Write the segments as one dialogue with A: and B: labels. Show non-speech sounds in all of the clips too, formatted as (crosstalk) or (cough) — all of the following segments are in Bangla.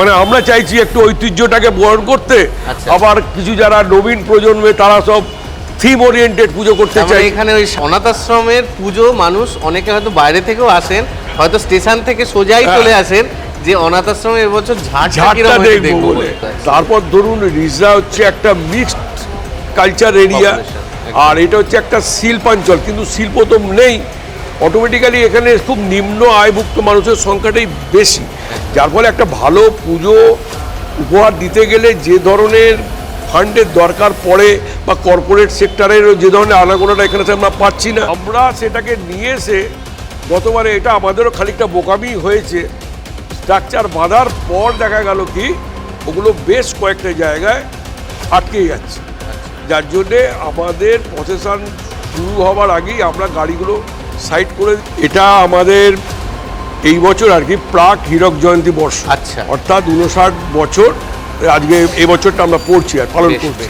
A: মানে আমরা চাইছি একটু ঐতিহ্যটাকে বরণ করতে
B: আচ্ছা।
A: আবার কিছু যারা নবীন প্রজন্মে তারা সব থিম ওরিয়েন্টেড পুজো করতে
B: মানে
A: চাই
B: এখানে ওই অনাথ আশ্রমের পুজো মানুষ অনেকে হয়তো বাইরে থেকেও আসেন হয়তো স্টেশন থেকে সোজাই
A: হ্যাঁ।
B: চলে আসেন যে অনাথ আশ্রমে এবছর ঝাড়টা
A: দেখব বলে। তারপর ধরুন রিজা হচ্ছে একটা মিক্সড কালচার এরিয়া আর এটা হচ্ছে একটা শিল্পাঞ্চল কিন্তু শিল্প তো নেই অটোমেটিক্যালি এখানে খুব নিম্ন আয়ভুক্ত মানুষের সংখ্যাটাই বেশি। যার ফলে একটা ভালো পুজো উপহার দিতে গেলে যে ধরনের ফান্ডের দরকার পড়ে বা কর্পোরেট সেক্টরের যে ধরনের আনাগোনাটা এখানে আমরা পাচ্ছি না। আমরা সেটাকে নিয়ে এসে গতবারে এটা আমাদেরও খানিকটা বোকামি হয়েছে। স্ট্রাকচার বাঁধার পর দেখা গেল কি, ওগুলো বেশ কয়েকটা জায়গায় আটকে যাচ্ছে। যার জন্যে আমাদের প্রসেশন শুরু হওয়ার আগেই আমরা গাড়িগুলো সাইড করে এটা আমাদের এই বছর আর কি প্রাক হীরক জয়ন্তী বর্ষ।
B: আচ্ছা।
A: অর্থাৎ উনষাট বছর আজকে এই বছরটা আমরা পড়ছি আর পালন করছি।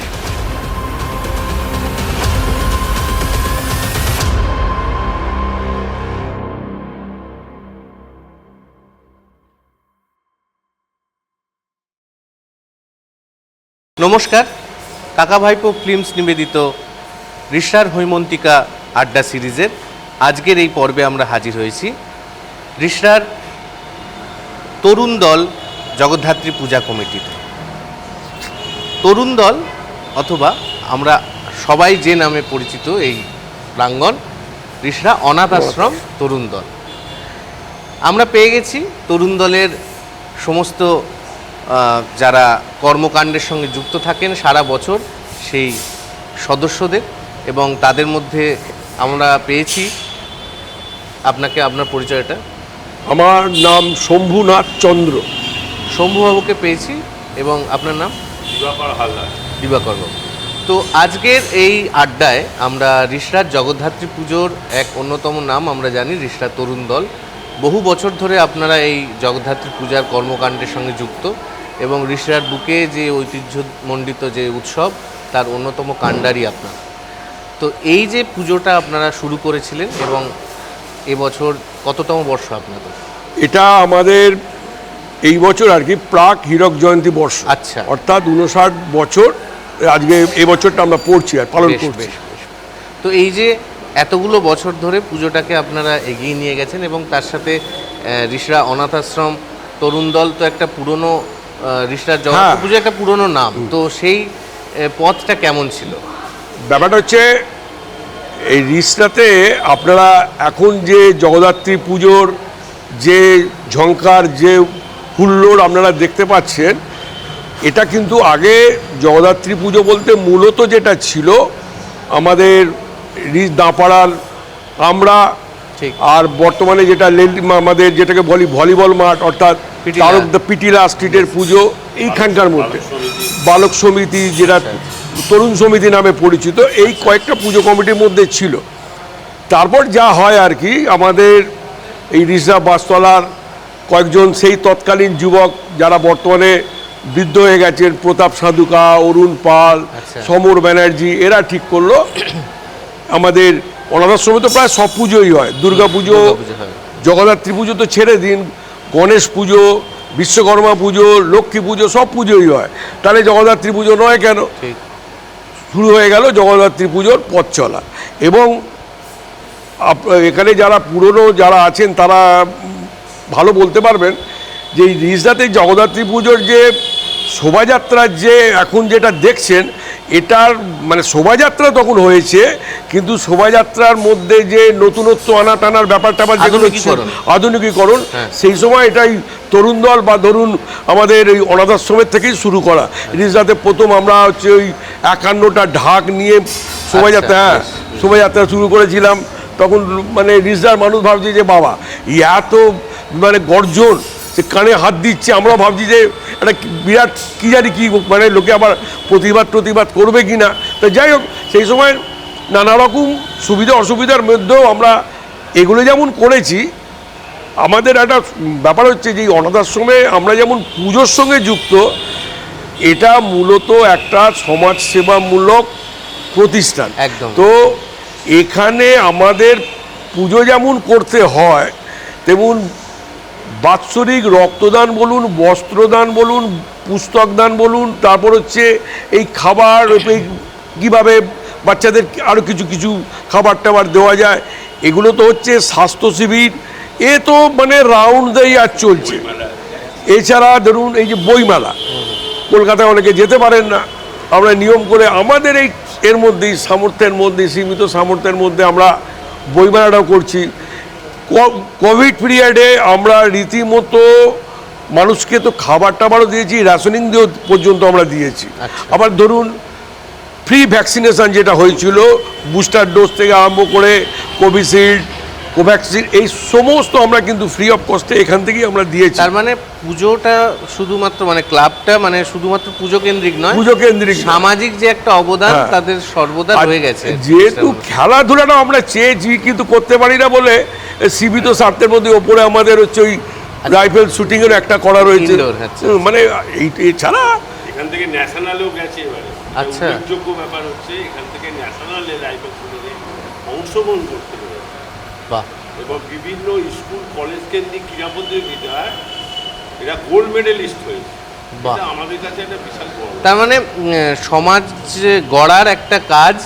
B: নমস্কার। কাকা ভাইপো ফিল্মস নিবেদিত ঋষার হৈমন্তিকা আড্ডা সিরিজের আজকের এই পর্বে আমরা হাজির হয়েছি। ঋষার তরুণ দল জগদ্ধাত্রী পূজা কমিটিতে। তরুণ দল অথবা আমরা সবাই যে নামে পরিচিত এই প্রাঙ্গণ ঋষরা অনাথ আশ্রম তরুণ দল। আমরা পেয়ে গেছি তরুণ দলের সমস্ত যারা কর্মকাণ্ডের সঙ্গে যুক্ত থাকেন সারা বছর সেই সদস্যদের এবং তাদের মধ্যে আমরা পেয়েছি আপনাকে আপনার পরিচয়টা?
A: আমার নাম শম্ভুনাথ চন্দ্র।
B: শম্ভুবাবুকে পেয়েছি এবং আপনার নাম? দিবাকর হালদার। বাবু। তো আজকের এই আড্ডায় আমরা ঋষরাজ জগদ্ধাত্রী পুজোর এক অন্যতম নাম আমরা জানি ঋষরাজ তরুণ দল। বহু বছর ধরে আপনারা এই জগদ্ধাত্রী পূজার কর্মকাণ্ডের সঙ্গে যুক্ত এবং ঋষরার বুকে যে ঐতিহ্যমণ্ডিত যে উৎসব তার অন্যতম কাণ্ডারি আপনার। তো এই যে পুজোটা আপনারা শুরু করেছিলেন এবং এবছর কততম বর্ষ আপনাদের
A: এটা আমাদের এই বছর আর কি প্রাক হীরক জয়ন্তী বর্ষ
B: আচ্ছা।
A: অর্থাৎ উনষাট বছর আজকে এই বছরটা আমরা পড়ছি আর পালন করছি।
B: তো এই যে এতগুলো বছর ধরে পুজোটাকে আপনারা এগিয়ে নিয়ে গেছেন এবং তার সাথে ঋষরা অনাথ আশ্রম তরুণ দল তো একটা পুরনো ঋষরার জগন্নাথ
A: হ্যাঁ।
B: পুজো একটা পুরনো নাম তো সেই পথটা কেমন ছিল
A: ব্যাপারটা হচ্ছে এই রিসটাতে আপনারা এখন যে জগদ্ধাত্রী পুজোর যে ঝঙ্কার যে হুল্লোড় আপনারা দেখতে পাচ্ছেন এটা কিন্তু আগে জগদ্ধাত্রী পুজো বলতে মূলত যেটা ছিল আমাদের রিস দাঁপাড়ার আমরা
B: ঠিক।
A: আর বর্তমানে যেটা আমাদের যেটাকে বলি ভলিবল মাঠ অর্থাৎ
B: পিটিলা।
A: তারক পিটিলা স্ট্রিটের পুজো এইখানকার মধ্যে বালক সমিতি যেটা তরুণ সমিতি নামে পরিচিত এই কয়েকটা পুজো কমিটির মধ্যে ছিল। তারপর যা হয় আর কি আমাদের এই রিজার্ভ বাসতলার কয়েকজন সেই তৎকালীন যুবক যারা বর্তমানে বৃদ্ধ হয়ে গেছেন প্রতাপ সাধুকা অরুণ পাল
B: আচ্ছা।
A: সমর ব্যানার্জি এরা ঠিক করল। আমাদের অনাথ আশ্রমে তো প্রায় সব পুজোই হয়। দুর্গা পুজো জগদ্ধাত্রী পুজো তো ছেড়ে দিন গণেশ পুজো বিশ্বকর্মা পুজো লক্ষ্মী পুজো সব পুজোই হয়। তাহলে জগদ্ধাত্রী পুজো নয় কেন? শুরু হয়ে গেল জগদ্ধাত্রী পুজোর পথ চলা। এবং এখানে যারা পুরনো যারা আছেন, তারা ভালো বলতে পারবেন যে এই রিজদাতে জগদ্ধাত্রী পুজোর যে শোভাযাত্রার যে এখন যেটা দেখছেন এটার মানে শোভাযাত্রা তখন হয়েছে কিন্তু শোভাযাত্রার মধ্যে যে নতুনত্ব আনা টানার ব্যাপারটা আবার যেগুলো
B: আধুনিকীকরণ। হ্যাঁ।
A: সেই সময় এটাই তরুণ দল বা ধরুন আমাদের এই অনাথাশ্রমের থেকেই শুরু করা রিজদাতে প্রথম আমরা হচ্ছে ওই একান্নটা ঢাক নিয়ে শোভাযাত্রা
B: আচ্ছা,
A: হ্যাঁ, শোভাযাত্রা শুরু করেছিলাম তখন মানে রিজদার মানুষ ভাবছে যে বাবা এত মানে গর্জন সে কানে হাত দিচ্ছে আমরা ভাবছি যে একটা বিরাট কী জানি কী মানে লোকে আবার প্রতিবাদ প্রতিবাদ করবে কি না তো যাই হোক সেই সময় নানা রকম সুবিধা অসুবিধার মধ্যেও আমরা এগুলো যেমন করেছি আমাদের একটা ব্যাপার হচ্ছে যে এই অনাথ আশ্রমে আমরা যেমন পুজোর সঙ্গে যুক্ত এটা মূলত একটা সমাজসেবামূলক প্রতিষ্ঠান
B: একদম।
A: তো এখানে আমাদের পুজো যেমন করতে হয় তেমন বাৎসরিক রক্তদান বলুন, বস্ত্রদান বলুন পুস্তক দান বলুন, তারপর হচ্ছে এই খাবার কীভাবে বাচ্চাদের আরও কিছু কিছু খাবার টাবার দেওয়া যায়, এগুলো তো হচ্ছে স্বাস্থ্য শিবির, এ তো মানে রাউন্ড দেই আর চলছে। এছাড়া ধরুন এই যে বইমেলা, কলকাতায় অনেকে যেতে পারেন না, আমরা নিয়ম করে আমাদের এই এর মধ্যেই, সামর্থ্যের মধ্যে সীমিত সামর্থ্যের মধ্যে আমরা বইমেলাটাও করছি। কোভিড পিরিয়ডে আমরা রীতিমতো মানুষকে তো খাবার টাবারও দিয়েছি রেশনিং দিয়েও পর্যন্ত আমরা দিয়েছি
B: আচ্ছা।
A: আবার ধরুন ফ্রি ভ্যাকসিনেশন যেটা হয়েছিল বুস্টার ডোজ থেকে আরম্ভ করে কোভিশিল্ড কোভ্যাক্সিন এই সমস্ত আমরা কিন্তু ফ্রি অফ কস্টে এখান থেকেই আমরা দিয়েছি
B: তার মানে পুজোটা শুধুমাত্র মানে ক্লাবটা মানে শুধুমাত্র পুজো কেন্দ্রিক নয়
A: পুজো কেন্দ্রিক
B: সামাজিক যে একটা অবদান
A: হ্যাঁ।
B: তাদের সর্বদা রয়ে গেছে
A: যেহেতু খেলাধুলাটা আমরা চেয়েছি কিন্তু করতে পারি না বলে সীমিত স্বার্থের মধ্যে ওপরে আমাদের হচ্ছে ওই রাইফেল শুটিং এর একটা করা রয়েছে
B: আচ্ছা।
A: মানে এছাড়া
C: এখান থেকে ন্যাশনালেও গেছে এবারে
B: আচ্ছা।
C: উল্লেখযোগ্য ব্যাপার হচ্ছে এখান থেকে ন্যাশনালে রাইফেল শুটিংয়ে অংশগ্রহণ করতে পেরেছে
B: বাহ
C: এবং বিভিন্ন স্কুল কলেজ কেন্দ্রিক ক্রীড়া প্রতিযোগিতায় এরা গোল্ড মেডেলিস্ট হয়েছে
B: বাহ।
C: আমাদের কাছে একটা বিশাল বড়
B: তার মানে সমাজ গড়ার একটা কাজ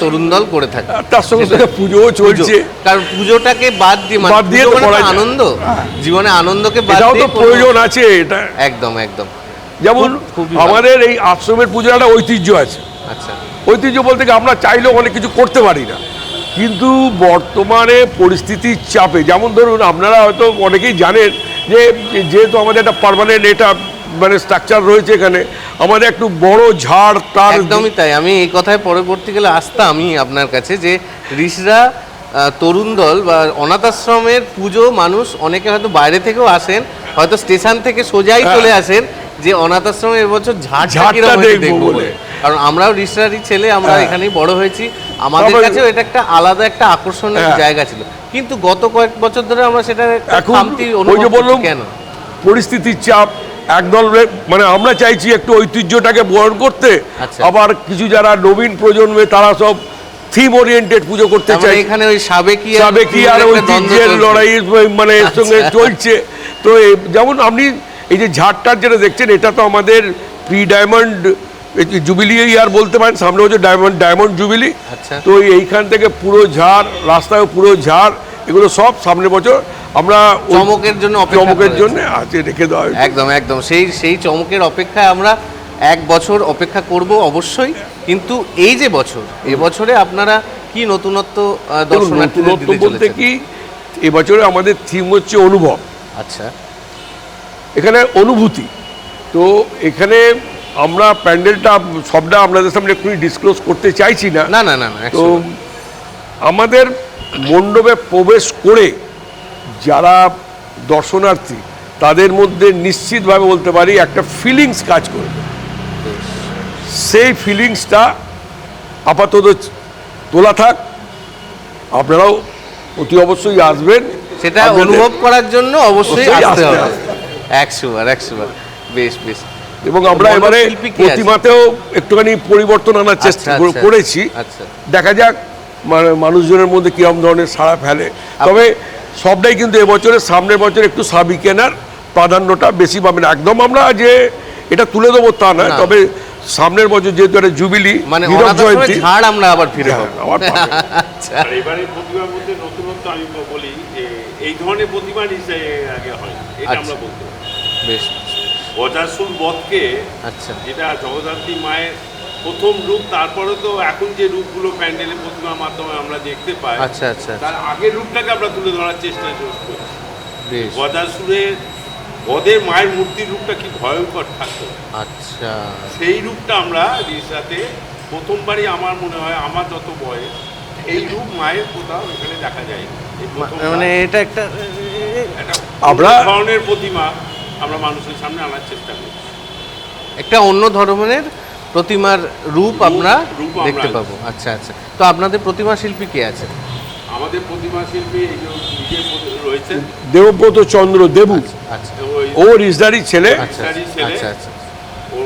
B: তরুণ দল করে থাকে।
A: তার সঙ্গে সঙ্গে পুজোও চলছে।
B: কারণ পুজোটাকে বাদ দিয়ে মানে
A: বাদ দিয়ে
B: মানে। আনন্দ। জীবনে আনন্দকে বাদ দিয়ে
A: প্রয়োজন আছে এটা
B: একদম একদম।
A: যেমন। আমাদের এই আশ্রমের পুজোর একটা ঐতিহ্য আছে।
B: আচ্ছা।
A: ঐতিহ্য বলতে কি আমরা চাইলেও অনেক কিছু করতে পারি না। কিন্তু বর্তমানে পরিস্থিতির চাপে। যেমন ধরুন আপনারা হয়তো অনেকেই জানেন যে যেহেতু আমাদের একটা পার্মানেন্ট এটা মানে স্ট্রাকচার রয়েছে এখানে আমাদের একটু বড় ঝাড় তার
B: একদমই তাই আমি এই কথায় পরবর্তীকালে আসতাম আমি আপনার কাছে যে ঋষরা তরুণ দল বা অনাথ আশ্রমের পুজো মানুষ অনেকে হয়তো বাইরে থেকেও আসেন হয়তো স্টেশন থেকে সোজাই
A: হ্যাঁ।
B: চলে আসেন যে অনাথ আশ্রমে এবছর ঝাড়টা
A: ঝাড়টা দেখব বলে।
B: কারণ আমরাও ঋষরারই ছেলে আমরা
A: হ্যাঁ।
B: এখানেই বড় হয়েছি আমাদের কাছেও এটা একটা আলাদা একটা আকর্ষণের
A: হ্যাঁ।
B: জায়গা ছিল কিন্তু গত কয়েক বছর ধরে আমরা সেটা
A: এখন
B: খামতি
A: ওই যে বললাম
B: কেন
A: পরিস্থিতির চাপ একদল মানে আমরা চাইছি একটু ঐতিহ্যটাকে বরণ করতে
B: আচ্ছা।
A: আবার কিছু যারা নবীন প্রজন্মে তারা সব থিম ওরিয়েন্টেড পুজো করতে
B: মানে
A: চাই
B: এখানে ওই সাবেকি
A: যাবে কি আর ঐতিহ্যের লড়াই মানে এর সঙ্গে
B: আচ্ছা।
A: চলছে তো যেমন আপনি এই যে ঝাড়টার যেটা দেখছেন এটা তো আমাদের প্রি ডায়মন্ড জুবিলি ইয়ার বলতে পারেন সামনে হচ্ছে ডায়মন্ড ডায়মন্ড জুবিলি। তো এইখান থেকে পুরো ঝাড় রাস্তায় পুরো ঝাড় এগুলো সব সামনের বছর আমরা
B: চমকের জন্য
A: চমকের
B: করে
A: জন্য আছে রেখে দেওয়া।
B: একদম একদম। সেই সেই চমকের অপেক্ষায় আমরা এক বছর অপেক্ষা করব অবশ্যই কিন্তু এই যে বছর এ বছরে আপনারা কি নতুনত্ব
A: নতুনত্ব বলতে কি এবছরে আমাদের থিম হচ্ছে অনুভব।
B: আচ্ছা।
A: এখানে অনুভূতি। তো এখানে আমরা প্যান্ডেলটা সবটা আপনাদের সামনে এক্ষুনি ডিসক্লোজ করতে চাইছি না।
B: না না না
A: তো আমাদের মণ্ডপে প্রবেশ করে যারা দর্শনার্থী তাদের মধ্যে নিশ্চিতভাবে বলতে পারি একটা ফিলিংস কাজ করবে সেই ফিলিংসটা আপাতত তোলা থাক। আপনারাও অতি অবশ্যই আসবেন।
B: সেটা অনুভব করার জন্য অবশ্যই আসতে হবে। বেশ বেশ।
A: এবং আমরা এবারে প্রতিমাতেও একটুখানি পরিবর্তন আনার চেষ্টা
B: আচ্ছা, আচ্ছা।
A: করেছি।
B: আচ্ছা।
A: দেখা যাক মানে মানুষজনের মধ্যে কিরম ধরনের সাড়া ফেলে। তবে সবটাই কিন্তু এবছরের সামনের বছর একটু সাবি কেনার প্রাধান্যটা বেশি পাবেন। একদম আমরা যে এটা তুলে দেবো তা নয়
B: না।
A: তবে সামনের বছর যেহেতু একটা জুবিলি
B: মানে ঝাড় আমরা আবার ফিরে
A: হ্যাঁ, আবার।
B: আচ্ছা।
C: আর এবারে প্রতিমার মধ্যে নতুনত্ব আমি বলি যে এই ধরনের প্রতিমা আগে হয় এটা
B: আচ্ছা।
C: আমরা বলতে
B: বেশ।
C: বজাসুর বধকে
B: আচ্ছা।
C: যেটা জগদ্ধাত্রী মায়ের প্রথম রূপ তারপরে তো এখন যে রূপগুলো প্যান্ডেলের প্রতিমার মাধ্যমে আমরা দেখতে পাই
B: আচ্ছা আচ্ছা।
C: তার আগের রূপটাকে আমরা তুলে ধরার চেষ্টা করছি। গদাসুরের বদের মায়ের মূর্তির রূপটা কি ভয়ঙ্কর থাকতো
B: আচ্ছা।
C: সেই রূপটা আমরা রিসাতে প্রথমবারই আমার মনে হয় আমার যত বয়স এই রূপ মায়ের কোথাও এখানে দেখা যায়
B: মানে এটা একটা
A: আমরা-
C: আমরা ধরনের প্রতিমা আমরা মানুষের সামনে আনার চেষ্টা করছি।
B: একটা অন্য ধরনের প্রতিমার রূপ আমরা দেখতে পাবো। আচ্ছা আচ্ছা। তো আপনাদের প্রতিমা শিল্পী কে আছে?
C: আমাদের প্রতিমা শিল্পী এই যে নিজে রয়েছে।
A: দেবব্রত চন্দ্র দেবু।
B: আচ্ছা
C: ওই
A: ও রিজদারি ছেলে।
B: আচ্ছা আচ্ছা আচ্ছা
C: ও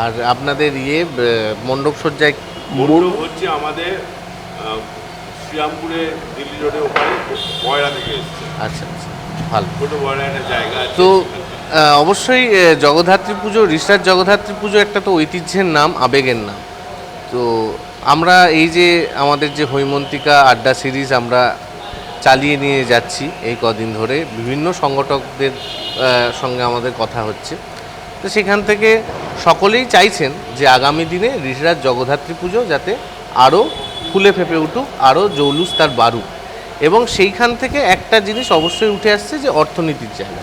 B: আর আপনাদের ইয়ে মণ্ডপ সজ্জায়
C: মণ্ডপ হচ্ছে আমাদের শ্রীরামপুরে দিল্লি রোডের ওপারে বয়রা থেকে এসছে।
B: আচ্ছা আচ্ছা। ভালো।
C: ছোট বড় একটা জায়গা
B: তো অবশ্যই জগদ্ধাত্রী পুজো রিসার্চ জগদ্ধাত্রী পুজো একটা তো ঐতিহ্যের নাম, আবেগের নাম। তো আমরা এই যে আমাদের যে হৈমন্তিকা আড্ডা সিরিজ আমরা চালিয়ে নিয়ে যাচ্ছি এই কদিন ধরে, বিভিন্ন সংগঠকদের সঙ্গে আমাদের কথা হচ্ছে। তো সেখান থেকে সকলেই চাইছেন যে আগামী দিনে ঋষিরাজ জগদ্ধাত্রী পুজো যাতে আরও ফুলে ফেপে উঠুক আরও জৌলুস তার বাড়ুক। এবং সেইখান থেকে একটা জিনিস অবশ্যই উঠে আসছে যে অর্থনীতির জায়গা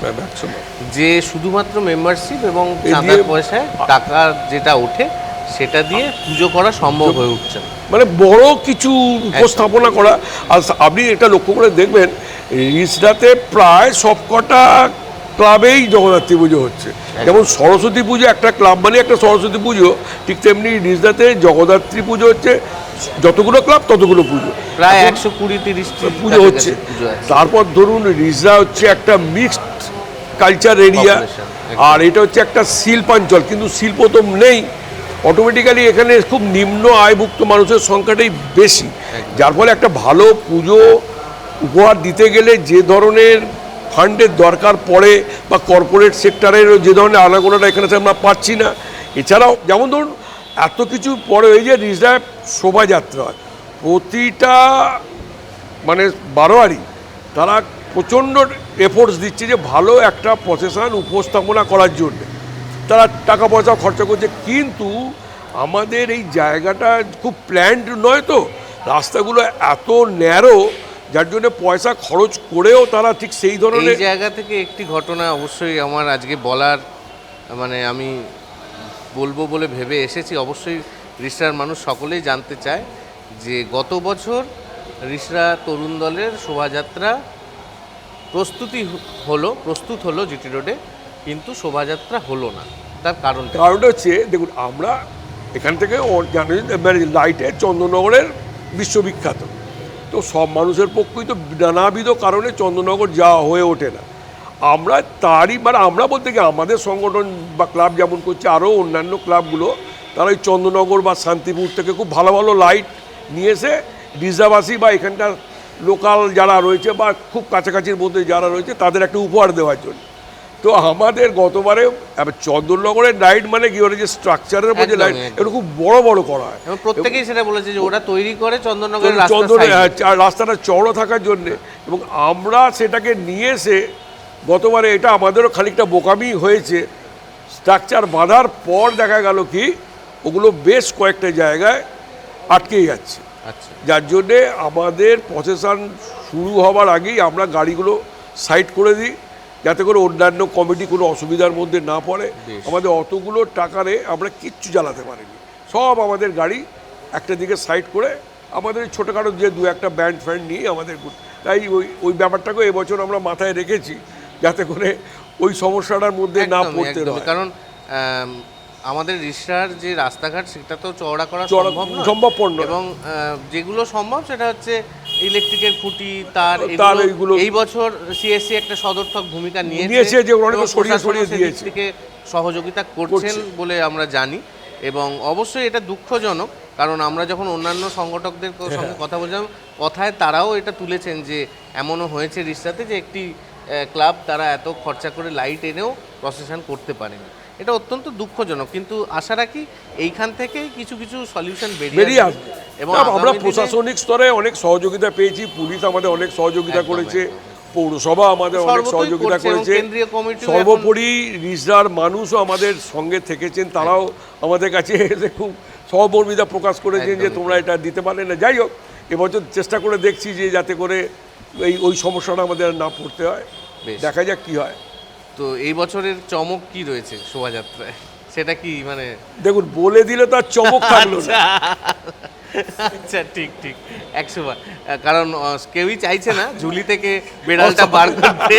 B: যে শুধুমাত্র মেম্বারশিপ এবং চাঁদার পয়সায় টাকা যেটা ওঠে সেটা দিয়ে পুজো করা সম্ভব হয়ে উঠছে না।
A: মানে বড় কিছু উপস্থাপনা করা আর আপনি এটা লক্ষ্য করে দেখবেন রিসডাতে প্রায় সবকটা ক্লাবেই জগদ্ধাত্রী পুজো হচ্ছে। যেমন সরস্বতী পুজো একটা ক্লাব মানে একটা সরস্বতী পুজো ঠিক তেমনি রিসডাতে জগদ্ধাত্রী পুজো হচ্ছে যতগুলো ক্লাব ততগুলো পুজো।
B: প্রায় একশো কুড়ি তিরিশটি
A: পুজো হচ্ছে। তারপর ধরুন রিজরা হচ্ছে একটা মিক্সড কালচার এরিয়া আর এটা হচ্ছে একটা শিল্পাঞ্চল কিন্তু শিল্প তো নেই। অটোমেটিক্যালি এখানে খুব নিম্ন আয়ভুক্ত মানুষের সংখ্যাটাই বেশি। যার ফলে একটা ভালো পুজো উপহার দিতে গেলে যে ধরনের ফান্ডের দরকার পড়ে বা কর্পোরেট সেক্টরের যে ধরনের আনাগোনাটা এখানে আমরা পাচ্ছি না। এছাড়াও যেমন ধরুন এত কিছু পরে এই যে রিজার্ভ শোভাযাত্রা হয় প্রতিটা মানে বারোয়ারি তারা প্রচণ্ড এফোর্টস দিচ্ছে যে ভালো একটা প্রসেশন উপস্থাপনা করার জন্য। তারা টাকা পয়সা খরচা করছে, কিন্তু আমাদের এই জায়গাটা খুব প্ল্যান্ড নয় তো। রাস্তাগুলো এত ন্যারো যার জন্য পয়সা খরচ করেও তারা ঠিক সেই ধরনের
B: জায়গা থেকে একটি ঘটনা অবশ্যই আমার আজকে বলার মানে আমি বলব বলে ভেবে এসেছি। অবশ্যই রিসরার মানুষ সকলেই জানতে চায় যে গত বছর রিসরা তরুণ দলের শোভাযাত্রা প্রস্তুতি হলো, প্রস্তুত হলো জিটি রোডে, কিন্তু শোভাযাত্রা হলো না। তার কারণটা
A: কারণটা হচ্ছে, দেখুন, আমরা এখান থেকে মানে লাইটে চন্দননগরের বিশ্ববিখ্যাত। তো সব মানুষের পক্ষেই তো নানাবিধ কারণে চন্দননগর যাওয়া হয়ে ওঠে না। আমরা তারই মানে আমরা বলতে কি আমাদের সংগঠন বা ক্লাব যেমন করছে আরও অন্যান্য ক্লাবগুলো তারা ওই চন্দ্রনগর বা শান্তিপুর থেকে খুব ভালো ভালো লাইট নিয়ে এসে রিজার্ভাসি বা এখানকার লোকাল যারা রয়েছে বা খুব কাছাকাছির মধ্যে যারা রয়েছে তাদের একটা উপহার দেওয়ার জন্য তো আমাদের গতবারে চন্দননগরের লাইট মানে কি ওরা যে স্ট্রাকচারের মধ্যে লাইট। এটা খুব বড় বড় করা হয়
B: প্রত্যেকেই সেটা বলেছে যে ওরা তৈরি করে চন্দননগরের রাস্তা
A: চন্দন। হ্যাঁ, রাস্তাটা চওড়া থাকার জন্য এবং আমরা সেটাকে নিয়ে এসে গতবারে এটা আমাদেরও খানিকটা বোকামি হয়েছে। স্ট্রাকচার বাঁধার পর দেখা গেল কি ওগুলো বেশ কয়েকটা জায়গায় আটকে যাচ্ছে।
B: আচ্ছা।
A: যার জন্যে আমাদের প্রসেশন শুরু হওয়ার আগেই আমরা গাড়িগুলো সাইড করে দিই যাতে করে অন্যান্য কমিটি কোনো অসুবিধার মধ্যে না পড়ে। আমাদের অতগুলো টাকারে আমরা কিচ্ছু জ্বালাতে পারিনি। সব আমাদের গাড়ি একটা দিকে সাইড করে আমাদের ছোটোখাটো যে দু একটা ব্যান্ড ফ্যান্ড নিয়ে আমাদের তাই ওই ওই ব্যাপারটাকেও এবছর আমরা মাথায় রেখেছি। যাতে করে ওই সমস্যাটার মধ্যে না পড়তে হয়।
B: কারণ আমাদের রিসরার যে রাস্তাঘাট সেটা তো চওড়া করা সম্ভব
A: সম্ভবপর
B: এবং যেগুলো সম্ভব সেটা হচ্ছে ইলেকট্রিকের খুঁটি তার
A: তার এইগুলো-
B: এই বছর সিএসসি একটা সদর্থক ভূমিকা নিয়েছে।
A: যে অনেকে সরিয়ে সরিয়ে দিয়েছে।
B: থেকে সহযোগিতা করছেন বলে আমরা জানি। এবং অবশ্যই এটা দুঃখজনক কারণ আমরা যখন অন্যান্য সংগঠকদের। (laughs) সঙ্গে কথা বলছিলাম কথায় তারাও এটা তুলেছেন যে এমনও হয়েছে রিসাতে যে একটি ক্লাব তারা এত খরচা করে লাইট এনেও প্রসেশন করতে পারেনি। এটা অত্যন্ত দুঃখজনক কিন্তু আশা রাখি এইখান থেকে কিছু কিছু সলিউশন
A: বেরিয়ে আসবে।
B: এবং
A: আমরা প্রশাসনিক স্তরে অনেক সহযোগিতা পেয়েছি পুলিশ আমাদের অনেক সহযোগিতা করেছে পৌরসভা আমাদের অনেক সহযোগিতা
B: করছে।
A: সর্বোপরি রিজরার মানুষও আমাদের সঙ্গে থেকেছেন তারাও আমাদের কাছে (laughs) এসে খুব সহমর্মিতা প্রকাশ করেছেন যে তোমরা এটা দিতে পারলে না। যাই হোক এবছর চেষ্টা করে দেখছি যে যাতে করে এই ওই সমস্যাটা আমাদের আর না পড়তে হয়।
B: বেশ।
A: দেখা যাক কি হয়।
B: তো এই বছরের চমক কি রয়েছে শোভাযাত্রায়? সেটা কি মানে?
A: দেখুন বলে দিলে তো আর চমক (laughs) থাকল না।
B: আচ্ছা। ঠিক ঠিক। একশো বার কারণ আহ, কেউই চাইছে না ঝুলি থেকে বেড়ালটা বার করতে।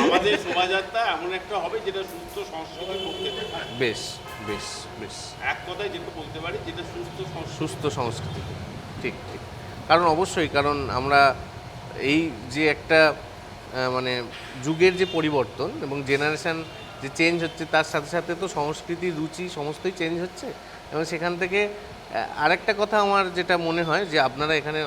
C: আমাদের শোভাযাত্রা এমন একটা হবে যেটা সুস্থ সংস্কৃতি করতে দেখায়।
B: বেশ বেশ বেশ।
C: এক কথায় যেটা বলতে পারি যেটা সুস্থ সংস্কৃতি
B: সুস্থ সংস্কৃতি। ঠিক ঠিক। কারণ অবশ্যই কারণ আমরা এই যে একটা মানে যুগের যে পরিবর্তন এবং জেনারেশান যে চেঞ্জ হচ্ছে তার সাথে সাথে তো সংস্কৃতি রুচি সমস্তই চেঞ্জ হচ্ছে। এবং সেখান থেকে আরেকটা কথা আমার যেটা মনে হয় যে আপনারা এখানে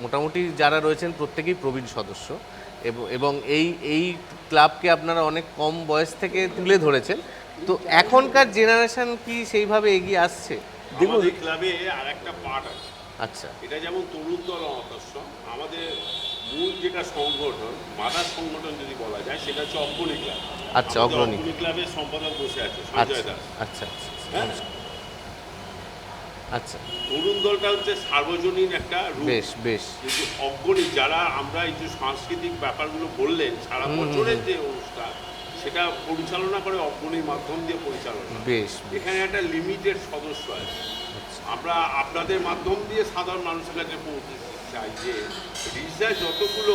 B: মোটামুটি যারা রয়েছেন প্রত্যেকেই প্রবীণ সদস্য এবং- এবং এই এই ক্লাবকে আপনারা অনেক কম বয়স থেকে তুলে ধরেছেন। তো এখনকার জেনারেশন কি সেইভাবে এগিয়ে আসছে?
C: আমাদের ক্লাবে আর একটা পার্ট আছে।
B: আচ্ছা।
C: এটা যেমন তরুণ দল আমাদের যেটা সংগঠন মাদার সংগঠন যদি বলা যায় সেটা হচ্ছে অগ্রণী ক্লাব।
B: আচ্ছা, অগ্রণী।
C: ক্লাবের সম্পাদক বসে আছে
B: আচ্ছা
C: সঞ্জয় দাস।
B: আচ্ছা আচ্ছা
C: হ্যাঁ?
B: আচ্ছা।
C: তরুণ দলটা হচ্ছে সার্বজনীন একটা
B: বেশ বেশ।
C: কিন্তু অগ্রণী যারা আমরা এই যে সাংস্কৃতিক ব্যাপারগুলো বললেন সারা বছরের যে অনুষ্ঠান সেটা পরিচালনা করে অগ্রণীর মাধ্যম দিয়ে পরিচালনা।
B: বেশ
C: এখানে একটা লিমিটেড সদস্য আছে। আমরা আপনাদের মাধ্যম দিয়ে সাধারণ মানুষের কাছে পৌঁছে চাই যে রিসার্চ যতগুলো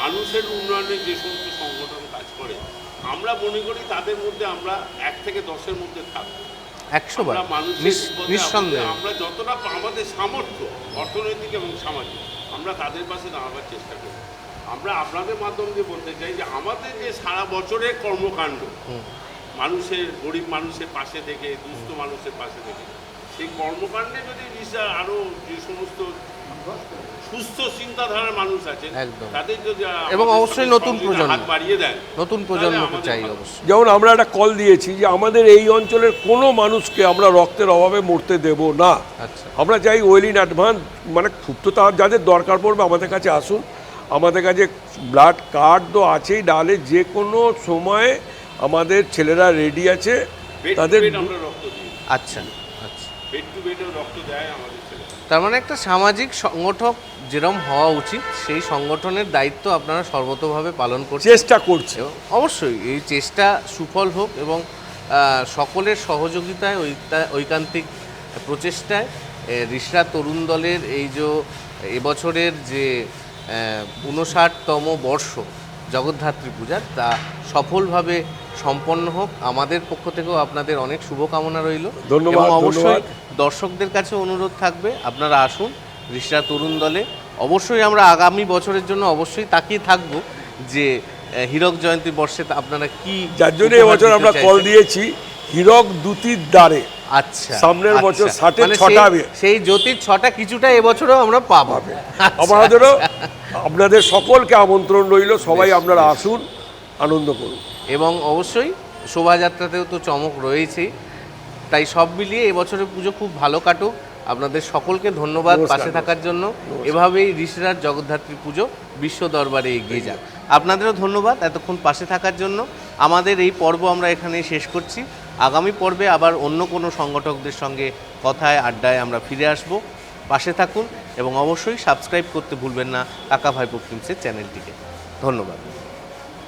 C: মানুষের উন্নয়নে যে সমস্ত সংগঠন কাজ করে আমরা মনে করি তাদের মধ্যে আমরা এক থেকে দশের মধ্যে থাকব।
B: একশো বার
C: মানুষের
B: নিঃসন্দেহে
C: আমরা যতটা আমাদের সামর্থ্য অর্থনৈতিক এবং সামাজিক আমরা তাদের পাশে দাঁড়াবার চেষ্টা করি। আমরা আপনাদের মাধ্যম দিয়ে বলতে চাই যে আমাদের যে সারা বছরের কর্মকাণ্ড মানুষের গরিব মানুষের পাশে থেকে দুস্থ মানুষের পাশে থেকে সেই কর্মকাণ্ডে যদি রিসা আরও যে সমস্ত সুস্থ চিন্তাধারার মানুষ আছেন
B: একদম।
C: তাদের যদি
B: এবং অবশ্যই নতুন প্রজন্ম।
C: হাত বাড়িয়ে দেন
B: নতুন প্রজন্মকে চাই অবশ্যই।
A: যেমন আমরা একটা কল দিয়েছি যে আমাদের এই অঞ্চলের কোনো মানুষকে আমরা রক্তের অভাবে মরতে দেব না।
B: আচ্ছা।
A: আমরা চাই ওয়েল ইন অ্যাডভান্স মানে খুব তো তার যাদের দরকার পড়বে আমাদের কাছে আসুন। আমাদের কাছে ব্লাড কার্ড তো আছেই ডালে যে কোনো সময়ে আমাদের ছেলেরা রেডি আছে তাদের
C: বেড আমরা রক্ত দিই।
B: আচ্ছা আচ্ছা।
C: বেড টু বেডেও রক্ত দেয় আমাদের
B: তার মানে একটা সামাজিক সংগঠক যেরকম হওয়া উচিত সেই সংগঠনের দায়িত্ব আপনারা সর্বতভাবে পালন করছেন।
A: চেষ্টা করছে
B: অবশ্যই এই চেষ্টা সুফল হোক এবং সকলের সহযোগিতায় ঐকা- ঐকান্তিক প্রচেষ্টায় রিসরা তরুণ দলের এই যে এবছরের যে উনষাটতম বর্ষ জগদ্ধাত্রী পূজার তা সফলভাবে সম্পন্ন হোক আমাদের পক্ষ থেকেও আপনাদের অনেক শুভকামনা রইল।
A: ধন্যবাদ,
B: অবশ্যই দর্শকদের কাছে অনুরোধ থাকবে আপনারা আসুন রিসরা তরুণ দলে। অবশ্যই আমরা আগামী বছরের জন্য অবশ্যই তাকিয়ে থাকব যে হীরক জয়ন্তী বর্ষে আপনারা কি
A: যার জন্য এবছর আমরা কল দিয়েছি হীরক দুতির দ্বারে।
B: আচ্ছা
A: সামনের বছর
B: আচ্ছা।
A: ষাটের
B: মানে
A: ছটা
B: সেই-। জ্যোতির ছটা কিছুটা এবছরও আমরা পাবো।
A: আমাদেরও আপনাদের সকলকে আমন্ত্রণ রইল সবাই আপনারা আসুন। আনন্দ করুন।
B: এবং অবশ্যই শোভাযাত্রাতেও তো চমক রয়েছেই। তাই সব মিলিয়ে এবছরের পুজো খুব ভালো কাটুক। আপনাদের সকলকে ধন্যবাদ পাশে থাকার জন্য। এভাবেই ঋষিরাজ জগদ্ধাত্রী পুজো বিশ্ব দরবারে এগিয়ে যাক। আপনাদেরও ধন্যবাদ এতক্ষণ পাশে থাকার জন্য। আমাদের এই পর্ব আমরা এখানেই শেষ করছি। আগামী পর্বে আবার অন্য কোনো সংগঠকদের সঙ্গে কথায় আড্ডায় আমরা ফিরে আসব। পাশে থাকুন এবং অবশ্যই সাবস্ক্রাইব করতে ভুলবেন না কাকা ভাইপো ফিল্মসের চ্যানেলটিকে। ধন্যবাদ।